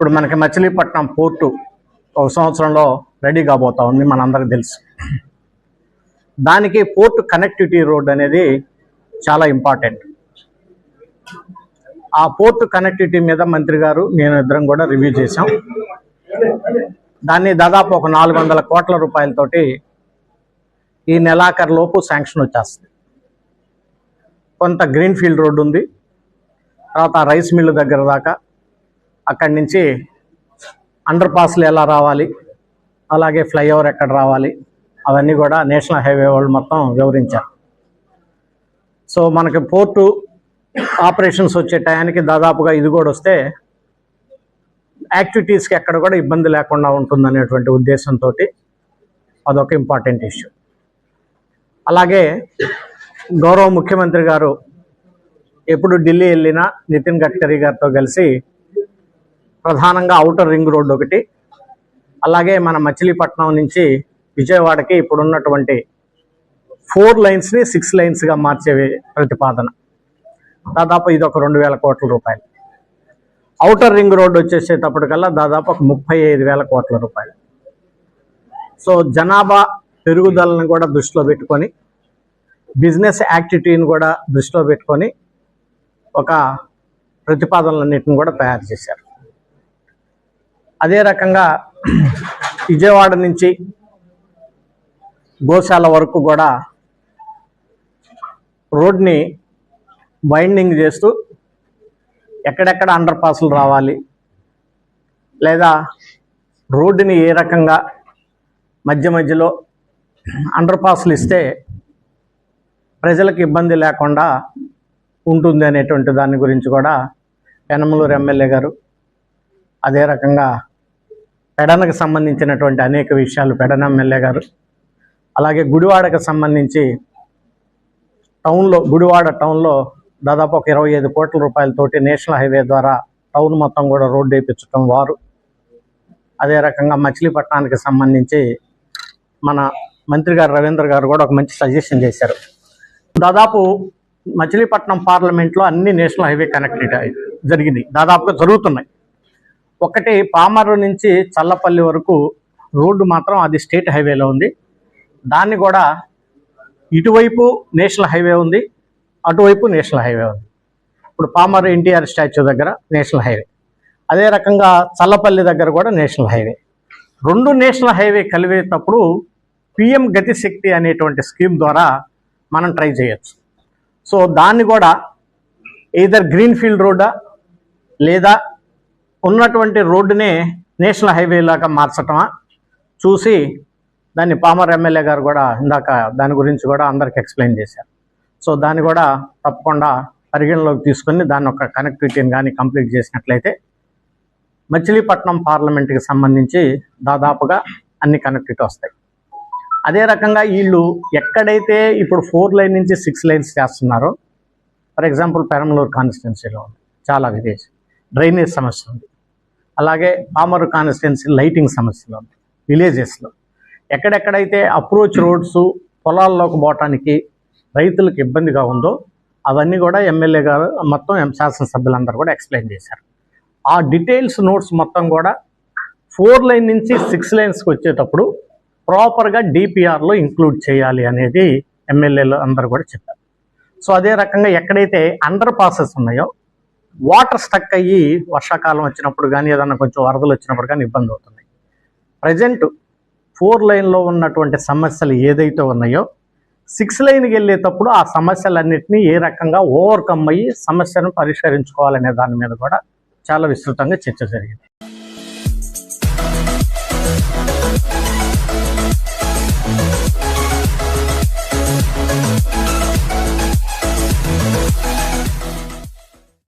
ఇప్పుడు మనకి మచిలీపట్నం పోర్టు ఒక సంవత్సరంలో రెడీ కాబోతా ఉంది మనందరికి తెలుసు. దానికి పోర్టు కనెక్టివిటీ రోడ్ అనేది చాలా ఇంపార్టెంట్. ఆ పోర్టు కనెక్టివిటీ మీద మంత్రి గారు నేను ఇద్దరం కూడా రివ్యూ చేశాం. దాన్ని దాదాపు ఒక నాలుగు వందల కోట్ల రూపాయలతోటి ఈ నెలాఖరులోపు శాంక్షన్ వచ్చేస్తుంది. కొంత గ్రీన్ ఫీల్డ్ రోడ్డు ఉంది. తర్వాత రైస్ మిల్లు దగ్గర దాకా అక్కడి నుంచి అండర్ పాస్లు ఎలా రావాలి అలాగే ఫ్లైఓవర్ ఎక్కడ రావాలి అవన్నీ కూడా నేషనల్ హైవే వాళ్ళు మొత్తం వివరించారు. సో మనకి పోర్టు ఆపరేషన్స్ వచ్చే టయానికి దాదాపుగా ఇది కూడా వస్తే యాక్టివిటీస్కి ఎక్కడ కూడా ఇబ్బంది లేకుండా ఉంటుందనేటువంటి ఉద్దేశంతో అదొక ఇంపార్టెంట్ ఇష్యూ అలాగే గౌరవ ముఖ్యమంత్రి గారు ఎప్పుడు ఢిల్లీ వెళ్ళినా నితిన్ గడ్కరీ గారితో కలిసి ప్రధానంగా అవుటర్ రింగ్ రోడ్ ఒకటి. అలాగే మన మచిలీపట్నం నుంచి విజయవాడకి ఇప్పుడున్నటువంటి ఫోర్ లైన్స్ని సిక్స్ లైన్స్గా మార్చే ప్రతిపాదన. దాదాపు ఇది ఒక రెండు వేల కోట్ల రూపాయలు. అవుటర్ రింగ్ రోడ్డు వచ్చేసేటప్పటికల్లా దాదాపు ఒక ముప్పై ఐదు వేల కోట్ల రూపాయలు. సో జనాభా పెరుగుదలను కూడా దృష్టిలో పెట్టుకొని బిజినెస్ యాక్టివిటీని కూడా దృష్టిలో పెట్టుకొని ఒక ప్రతిపాదనలన్నింటిని కూడా తయారు చేశారు. అదే రకంగా విజయవాడ నుంచి గోశాల వరకు కూడా రోడ్ని బైండింగ్ చేస్తూ ఎక్కడెక్కడ అండర్ పాస్లు రావాలి లేదా రోడ్డుని ఏ రకంగా మధ్య మధ్యలో అండర్ పాస్లు ఇస్తే ప్రజలకు ఇబ్బంది లేకుండా ఉంటుంది అనేటువంటి దాని గురించి కూడా పెనమలూరు ఎమ్మెల్యే గారు అదే రకంగా పెడనకు సంబంధించినటువంటి అనేక విషయాలు పెడన ఎమ్మెల్యే గారు. అలాగే గుడివాడకు సంబంధించి టౌన్లో గుడివాడ టౌన్లో దాదాపు ఒక ఇరవై ఐదు కోట్ల రూపాయలతోటి నేషనల్ హైవే ద్వారా టౌన్ మొత్తం కూడా రోడ్డు వేయించడం వారు. అదే రకంగా మచిలీపట్నానికి సంబంధించి మన మంత్రి గారు రవీంద్ర గారు కూడా ఒక మంచి సజెషన్ చేశారు. దాదాపు మచిలీపట్నం పార్లమెంట్లో అన్ని నేషనల్ హైవే కనెక్టివిటీ జరిగింది. దాదాపుగా జరుగుతున్నాయి. ఒకటి పామరు నుంచి చల్లపల్లి వరకు రోడ్డు మాత్రం అది స్టేట్ హైవేలో ఉంది. దాన్ని కూడా ఇటువైపు నేషనల్ హైవే ఉంది అటువైపు నేషనల్ హైవే ఉంది. ఇప్పుడు పామర్ ఎన్టీఆర్ స్టాచ్యూ దగ్గర నేషనల్ హైవే. అదే రకంగా చల్లపల్లి దగ్గర కూడా నేషనల్ హైవే. రెండు నేషనల్ హైవే కలిపేటప్పుడు పిఎం గతిశక్తి అనేటువంటి స్కీమ్ ద్వారా మనం ట్రై చేయొచ్చు. సో దాన్ని కూడా either గ్రీన్ ఫీల్డ్ రోడ్డా లేదా ఉన్నటువంటి రోడ్డునే నేషనల్ హైవే లాగా మార్చటమా? చూసి దాన్ని పామర్ ఎమ్మెల్యే గారు కూడా ఇందాక దాని గురించి కూడా అందరికి ఎక్స్ప్లెయిన్ చేశారు. సో దాన్ని కూడా తప్పకుండా పరిగణలోకి తీసుకొని దాన్ని ఒక కనెక్టివిటీని కానీ కంప్లీట్ చేసినట్లయితే మచిలీపట్నం పార్లమెంట్కి సంబంధించి దాదాపుగా అన్ని కనెక్టివిటీ వస్తాయి. అదే రకంగా వీళ్ళు ఎక్కడైతే ఇప్పుడు ఫోర్ లైన్ నుంచి సిక్స్ లైన్స్ చేస్తున్నారో ఫర్ ఎగ్జాంపుల్ పెరంలూరు కాన్స్టిట్యున్సీలో ఉంది చాలా విదేశీ డ్రైనేజ్ సమస్య ఉంది. అలాగే పామర్ కాన్స్టిట్యున్సీ లైటింగ్ సమస్యలు విలేజెస్లో. ఎక్కడెక్కడైతే అప్రోచ్ రోడ్స్ పొలాల్లోకి పోవటానికి రైతులకు ఇబ్బందిగా ఉందో అవన్నీ కూడా ఎమ్మెల్యే గారు మొత్తం ఎం శాసనసభ్యులందరూ కూడా ఎక్స్ప్లెయిన్ చేశారు. ఆ డీటెయిల్స్ నోట్స్ మొత్తం కూడా ఫోర్ లైన్ నుంచి సిక్స్ లైన్స్కి వచ్చేటప్పుడు ప్రాపర్గా డిపిఆర్లో ఇంక్లూడ్ చేయాలి అనేది ఎమ్మెల్యేలు అందరూ కూడా చెప్పారు. సో అదే రకంగా ఎక్కడైతే అండర్ పాసెస్ ఉన్నాయో వాటర్ స్టక్ అయ్యి వర్షాకాలం వచ్చినప్పుడు కానీ ఏదన్నా కొంచెం వరదలు వచ్చినప్పుడు కానీ ఇబ్బంది అవుతుంది. ప్రజెంట్ ఫోర్ లైన్లో ఉన్నటువంటి సమస్యలు ఏదైతే ఉన్నాయో సిక్స్ లైన్కి వెళ్ళేటప్పుడు ఆ సమస్యలన్నింటినీ ఏ రకంగా ఓవర్కమ్ అయ్యి సమస్యను పరిష్కరించుకోవాలనే దాని మీద కూడా చాలా విస్తృతంగా చర్చ జరిగింది.